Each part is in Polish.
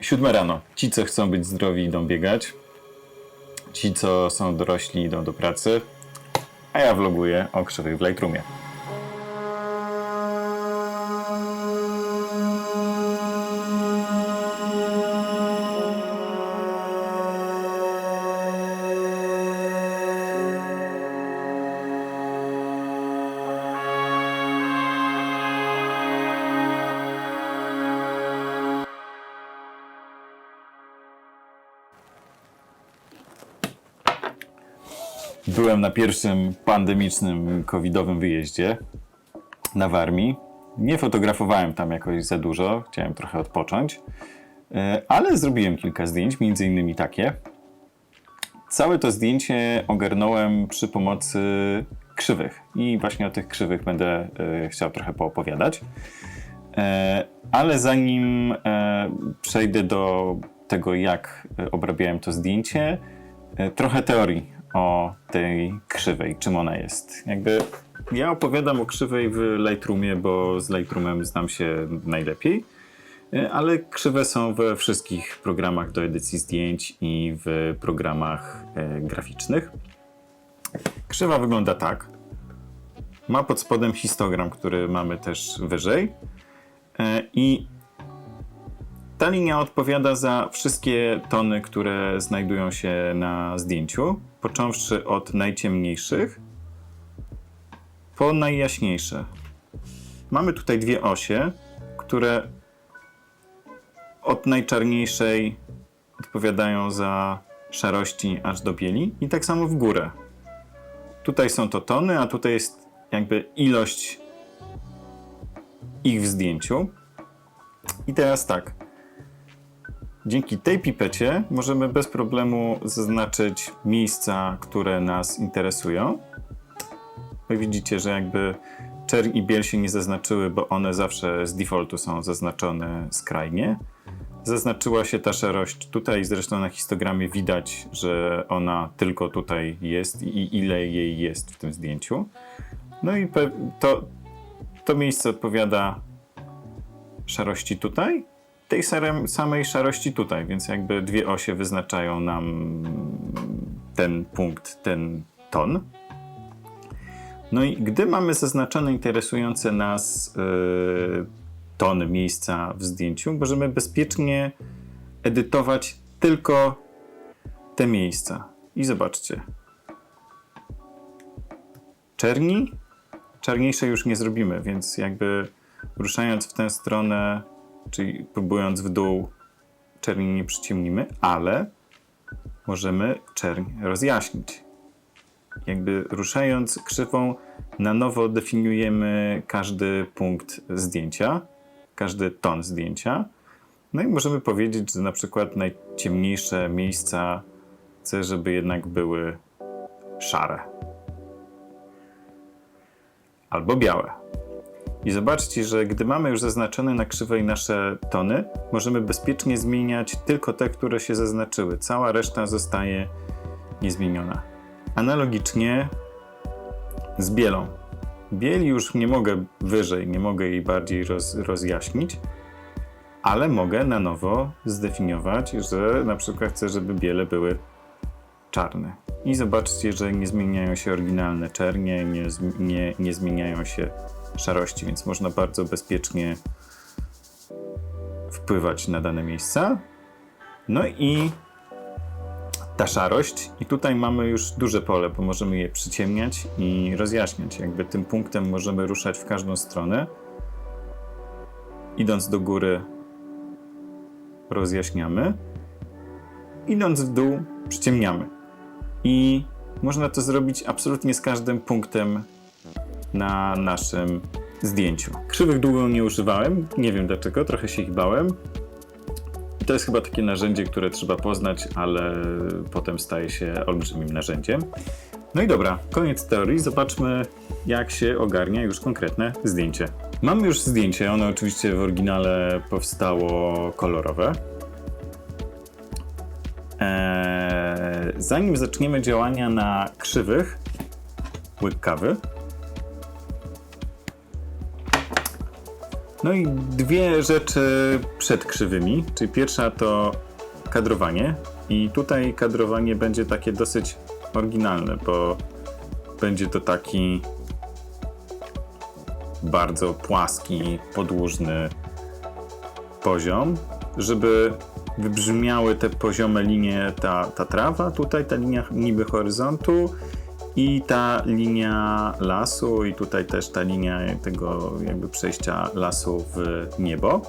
Siódme rano. Ci, co chcą być zdrowi, idą biegać. Ci, co są dorośli, idą do pracy. A ja vloguję o krzywych w Lightroomie. Byłem na pierwszym pandemicznym covidowym wyjeździe na Warmii. Nie fotografowałem tam jakoś za dużo, chciałem trochę odpocząć, e, ale zrobiłem kilka zdjęć, między innymi takie. Całe to zdjęcie ogarnąłem przy pomocy krzywych i właśnie o tych krzywych będę e, chciał trochę poopowiadać. E, Ale zanim przejdę do tego, jak obrabiałem to zdjęcie, trochę teorii o tej krzywej, czym ona jest. Jakby ja opowiadam o krzywej w Lightroomie, bo z Lightroomem znam się najlepiej, ale krzywe są we wszystkich programach do edycji zdjęć i w programach e, graficznych. Krzywa wygląda tak. Ma pod spodem histogram, który mamy też wyżej. E, I ta linia odpowiada za wszystkie tony, które znajdują się na zdjęciu, począwszy od najciemniejszych po najjaśniejsze. Mamy tutaj dwie osie, które od najczarniejszej odpowiadają za szarości aż do bieli i tak samo w górę. Tutaj są to tony, a tutaj jest jakby ilość ich w zdjęciu. I teraz tak. Dzięki tej pipecie możemy bez problemu zaznaczyć miejsca, które nas interesują. Wy widzicie, że jakby czerń i biel się nie zaznaczyły, bo one zawsze z defaultu są zaznaczone skrajnie. Zaznaczyła się ta szarość tutaj, zresztą na histogramie widać, że ona tylko tutaj jest i ile jej jest w tym zdjęciu. No i to, to miejsce odpowiada szarości tutaj, tej samej szarości tutaj, więc jakby dwie osie wyznaczają nam ten punkt, ten ton. No i gdy mamy zaznaczone interesujące nas yy, tony, miejsca w zdjęciu, możemy bezpiecznie edytować tylko te miejsca. I zobaczcie. Czerni, czarniejszej już nie zrobimy, więc jakby ruszając w tę stronę, czyli próbując w dół, czerni nie przyciemnimy, ale możemy czerń rozjaśnić. Jakby ruszając krzywą, na nowo definiujemy każdy punkt zdjęcia, każdy ton zdjęcia. No i możemy powiedzieć, że na przykład najciemniejsze miejsca chcę, żeby jednak były szare albo białe. I zobaczcie, że gdy mamy już zaznaczone na krzywej nasze tony, możemy bezpiecznie zmieniać tylko te, które się zaznaczyły. Cała reszta zostaje niezmieniona. Analogicznie z bielą. Bieli już nie mogę wyżej, nie mogę jej bardziej roz, rozjaśnić, ale mogę na nowo zdefiniować, że na przykład chcę, żeby biele były czarne. I zobaczcie, że nie zmieniają się oryginalne czernie, nie, nie, nie zmieniają się szarości, więc można bardzo bezpiecznie wpływać na dane miejsca. No i ta szarość, i tutaj mamy już duże pole, bo możemy je przyciemniać i rozjaśniać. Jakby tym punktem możemy ruszać w każdą stronę. Idąc do góry, rozjaśniamy. Idąc w dół, przyciemniamy. I można to zrobić absolutnie z każdym punktem na naszym zdjęciu. Krzywych długo nie używałem, nie wiem dlaczego, trochę się ich bałem. To jest chyba takie narzędzie, które trzeba poznać, ale potem staje się olbrzymim narzędziem. No i dobra, koniec teorii. Zobaczmy, jak się ogarnia już konkretne zdjęcie. Mamy już zdjęcie, ono oczywiście w oryginale powstało kolorowe. Eee, zanim zaczniemy działania na krzywych, łyk kawy. No i dwie rzeczy przed krzywymi, czyli pierwsza to kadrowanie. I tutaj kadrowanie będzie takie dosyć oryginalne, bo będzie to taki bardzo płaski, podłużny poziom, żeby wybrzmiały te poziome linie, ta, ta trawa, tutaj ta linia niby horyzontu i ta linia lasu i tutaj też ta linia tego jakby przejścia lasu w niebo.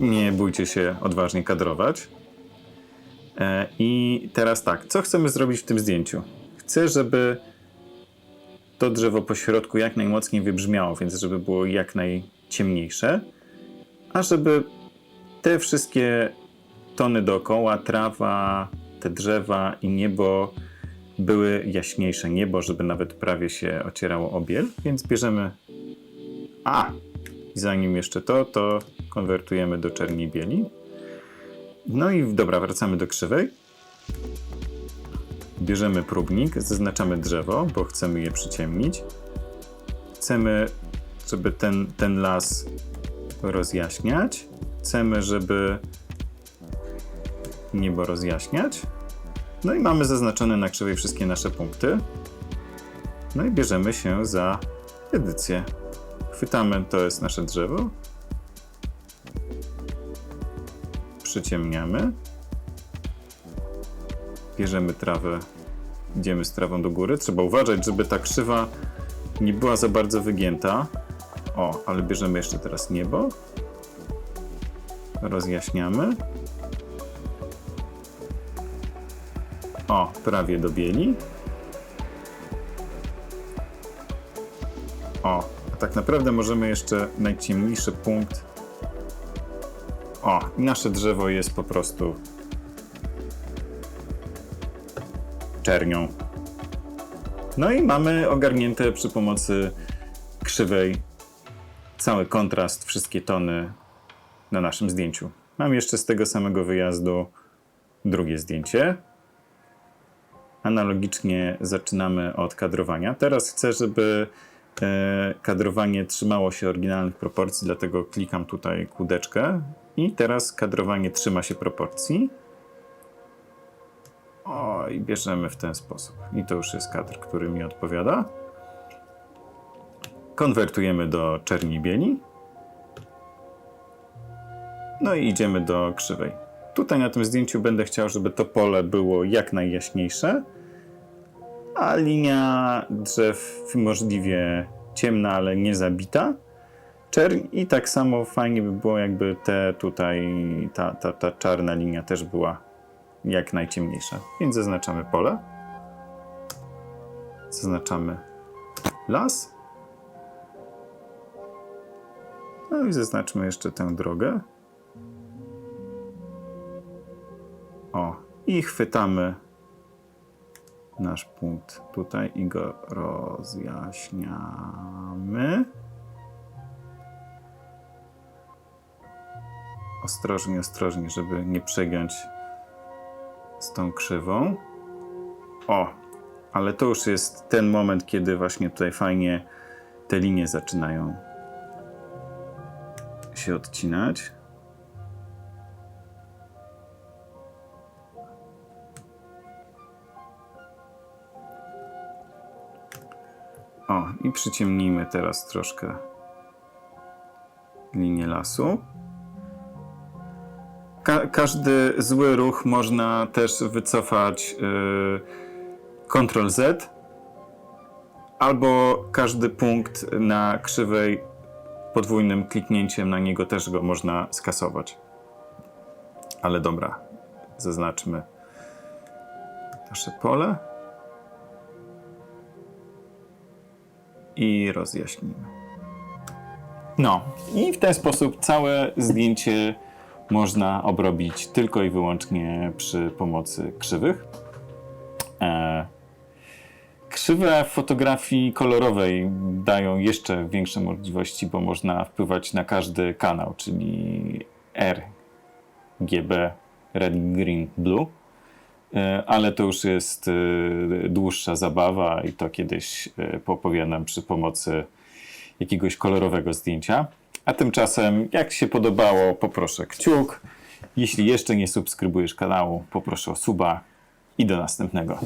Nie bójcie się odważnie kadrować. E, I teraz tak, co chcemy zrobić w tym zdjęciu? Chcę, żeby to drzewo po środku jak najmocniej wybrzmiało, więc żeby było jak najciemniejsze, a żeby te wszystkie tony dookoła, trawa, te drzewa i niebo były jaśniejsze. Niebo, żeby nawet prawie się ocierało o biel, więc bierzemy. A! I zanim jeszcze to, to konwertujemy do czerni bieli. No i dobra, wracamy do krzywej. Bierzemy próbnik, zaznaczamy drzewo, bo chcemy je przyciemnić. Chcemy, żeby ten, ten las rozjaśniać. Chcemy, żeby niebo rozjaśniać. No i mamy zaznaczone na krzywej wszystkie nasze punkty. No i bierzemy się za edycję. Chwytamy, to jest nasze drzewo. Przyciemniamy. Bierzemy trawę, idziemy z trawą do góry. Trzeba uważać, żeby ta krzywa nie była za bardzo wygięta. O, ale bierzemy jeszcze teraz niebo. Rozjaśniamy. O, prawie do bieli. O, a tak naprawdę możemy jeszcze najciemniejszy punkt. O, nasze drzewo jest po prostu czernią. No i mamy ogarnięte przy pomocy krzywej cały kontrast, wszystkie tony na naszym zdjęciu. Mam jeszcze z tego samego wyjazdu drugie zdjęcie. Analogicznie zaczynamy od kadrowania. Teraz chcę, żeby e, kadrowanie trzymało się oryginalnych proporcji, dlatego klikam tutaj kółdeczkę i teraz kadrowanie trzyma się proporcji. O, i bierzemy w ten sposób. I to już jest kadr, który mi odpowiada. Konwertujemy do czerni bieli. No i idziemy do krzywej. Tutaj na tym zdjęciu będę chciał, żeby to pole było jak najjaśniejsze, a linia drzew możliwie ciemna, ale nie zabita. Czerń i tak samo fajnie by było, jakby te tutaj, ta, ta, ta czarna linia też była jak najciemniejsza. Więc zaznaczamy pole. Zaznaczamy las. No i zaznaczmy jeszcze tę drogę. O, i chwytamy nasz punkt tutaj i go rozjaśniamy. Ostrożnie, ostrożnie, żeby nie przegiąć z tą krzywą. O, ale to już jest ten moment, kiedy właśnie tutaj fajnie te linie zaczynają się odcinać. I przyciemnijmy teraz troszkę linię lasu. Ka każdy zły ruch można też wycofać yy, Ctrl Z albo każdy punkt na krzywej podwójnym kliknięciem na niego też go można skasować. Ale dobra, zaznaczmy nasze pole i rozjaśnimy. No, i w ten sposób całe zdjęcie można obrobić tylko i wyłącznie przy pomocy krzywych. E, krzywe fotografii kolorowej dają jeszcze większe możliwości, bo można wpływać na każdy kanał, czyli R, GB, Red, Green, Blue. E, Ale to już jest e, dłuższa zabawa i to kiedyś e, poopowiadam przy pomocy jakiegoś kolorowego zdjęcia. A tymczasem, jak się podobało, poproszę kciuk. Jeśli jeszcze nie subskrybujesz kanału, poproszę o suba i do następnego.